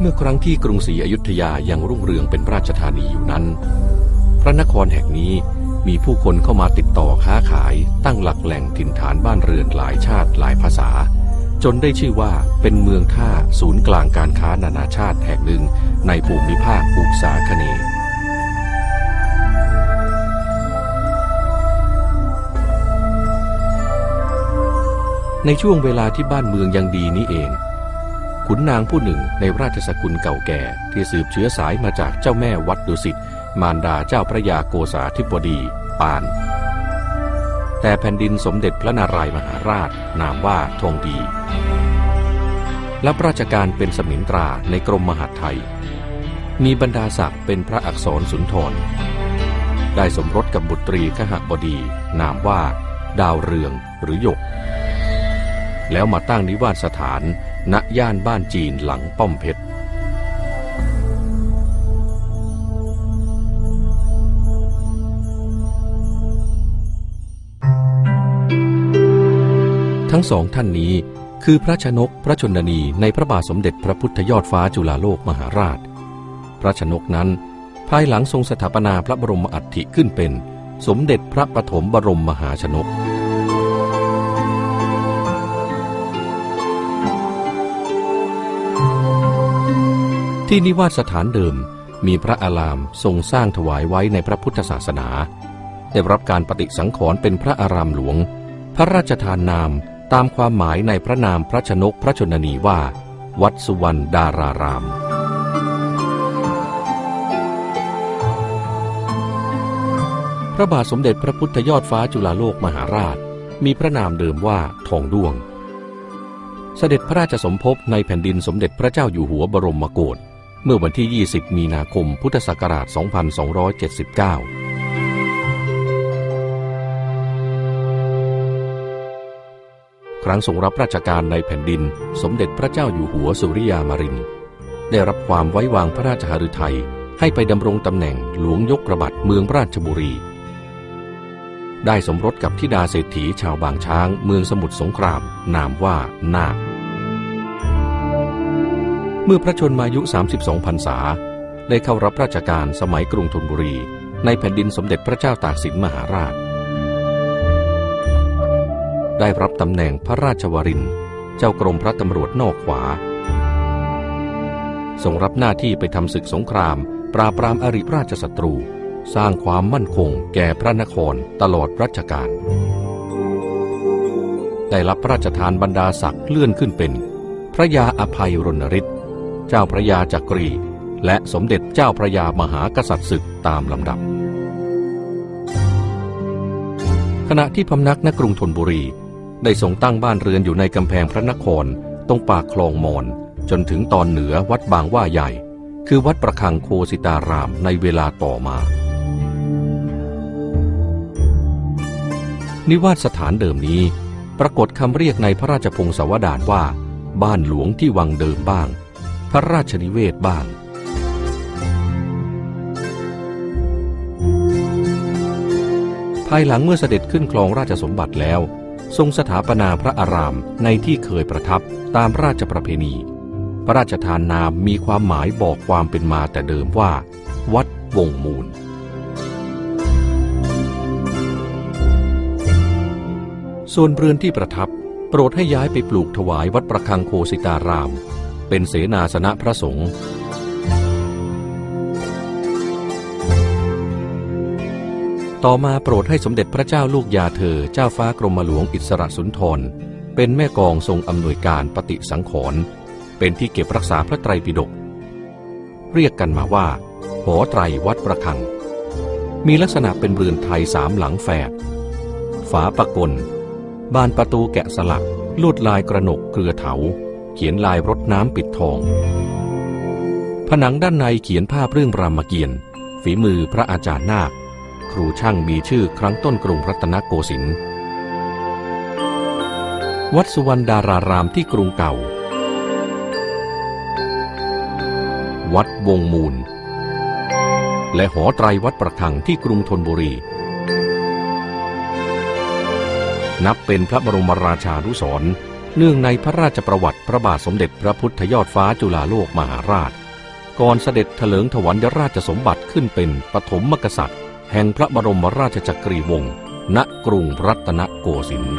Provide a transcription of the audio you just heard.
เมื่อครั้งที่กรุงศรีอยุธยายังรุ่งเรืองเป็นราชธานีอยู่นั้น พระนครแห่งนี้มีผู้คนเข้ามาติดต่อค้าขายตั้งหลักแหล่งถิ่นฐานบ้านเรือนหลายชาติหลายภาษา จนได้ชื่อว่าเป็นเมืองท่าศูนย์กลางการค้านานาชาติแห่งหนึ่งในภูมิภาคอุกสาคเนย์ในช่วงเวลาที่บ้านเมืองยังดีนี้เอง ขุนนางผู้หนึ่งในราชสกุลเก่าแก่ที่สืบเชื้อสายมาจากเจ้าแม่วัดดุสิตมารดาเจ้าพระยาโกษาธิบดี ปาน แต่แผ่นดินสมเด็จพระนารายมหาราช นามว่าทองดี รับราชการเป็นสมินตราในกรมมหาดไทย มีบรรดาศักดิ์เป็นพระอักษรสุนทร ได้สมรสกับบุตรีขหบดี นามว่า ดาวเรืองหรือหยก แล้วมาตั้งนิวาสสถาน ณย่านบ้านจีนหลังป้อมเพชร ทั้งสองท่านนี้คือพระชนกพระชนนีในพระบาทสมเด็จพระพุทธยอดฟ้าจุฬาโลกมหาราช พระชนกนั้น ภายหลังทรงสถาปนาพระบรมอัฐิขึ้นเป็น สมเด็จพระปฐมบรมมหาชนก ที่นิวาสสถานเดิมมีพระอารามทรงสร้างถวายไว้ในพระพุทธศาสนา ได้รับการปฏิสังขรณ์เป็นพระอารามหลวง พระราชทานนามตามความหมายในพระนามพระชนกพระชนนีว่า วัดสุวรรณดาราราม พระบาทสมเด็จพระพุทธยอดฟ้าจุฬาโลกมหาราช มีพระนามเดิมว่าทองด้วง เสด็จพระราชสมภพในแผ่นดินสมเด็จพระเจ้าอยู่หัวบรมโกศ เมื่อวันที่ 20 มีนาคม พุทธศักราช 2279ครั้งทรงรับราชการในแผ่นดิน สมเด็จพระเจ้าอยู่หัวสุริยามาริน ได้รับความไว้วางพระราชหฤทัยให้ไปดำรงตำแหน่งหลวงยกระบัดเมืองราชบุรี ได้สมรสกับธิดาเศรษฐีชาวบางช้างเมืองสมุทรสงคราม นามว่านาค เมื่อพระชนมายุ 32พรรษา ได้เข้ารับราชการสมัยกรุงธนบุรี ในแผ่นดินสมเด็จพระเจ้าตากสินมหาราช ได้รับตำแหน่งพระราชวรินทร์เจ้ากรมพระตำรวจนอกขวาทรงรับหน้าที่ไปทำศึกสงคราม ปราบปรามอริราชศัตรู สร้างความมั่นคงแก่พระนครตลอดรัชกาลได้รับพระราชทานบรรดาศักดิ์เลื่อนขึ้นเป็น พระยาอภัยรณฤทธิ์ เจ้าพระยาจักรี และสมเด็จเจ้าพระยามหากษัตริย์ศึกตามลำดับ ขณะที่พำนักณกรุงธนบุรี ได้ทรงตั้งบ้านเรือนอยู่ในกำแพงพระนคร ตรงปากคลองมอนจนถึงตอนเหนือวัดบางว่าใหญ่ คือวัดประคังโคสิตารามในเวลาต่อมา นิวาสสถานเดิมนี้ ปรากฏคำเรียกในพระราชพงศาวดารว่า บ้านหลวงที่วังเดิมบ้าง พระราชนิเวศบ้าง ภายหลังเมื่อเสด็จขึ้นครองราชสมบัติแล้ว ทรงสถาปนาพระอารามในที่เคยประทับตามราชประเพณี พระราชทานนามมีความหมายบอกความเป็นมาแต่เดิมว่า วัดวงมูลส่วนเรือนที่ประทับ โปรดให้ย้ายไปปลูกถวายวัดประคังโคสิตาราม เป็นเสนาสนะพระสงฆ์ต่อมาโปรดให้สมเด็จพระเจ้าลูกยาเธอเจ้าฟ้ากรมหลวงอิสระสุนทร เป็นแม่กองทรงอำนวยการปฏิสังขรณ์เป็นที่เก็บรักษาพระไตรปิฎกเรียกกันมาว่า หอไตรวัดประคัง มีลักษณะเป็นเรือนไทยสามหลังแฝดฝาประกล บานประตูแกะสลัก ลวดลายกระหนกเกลือเถา เขียนลายรดน้ำปิดทอง ผนังด้านในเขียนภาพเรื่องรามเกียรติ์ฝีมือพระอาจารย์นาค ครูช่างมีชื่อครั้งต้นกรุงรัตนโกสินทร์วัดสุวรรณดารารามที่กรุงเก่า วัดวงมูล และหอไตรวัดประคังที่กรุงธนบุรี นับเป็นพระบรมราชานุสรณ์ เนื่องในพระราชประวัติพระบาทสมเด็จพระพุทธยอดฟ้าจุฬาโลกมหาราช ก่อนเสด็จเถลิงถวัลยราชสมบัติขึ้นเป็นปฐมมกษัตริย์ แห่งพระบรมราชจักรีวงศ์ณกรุงรัตนโกสินทร์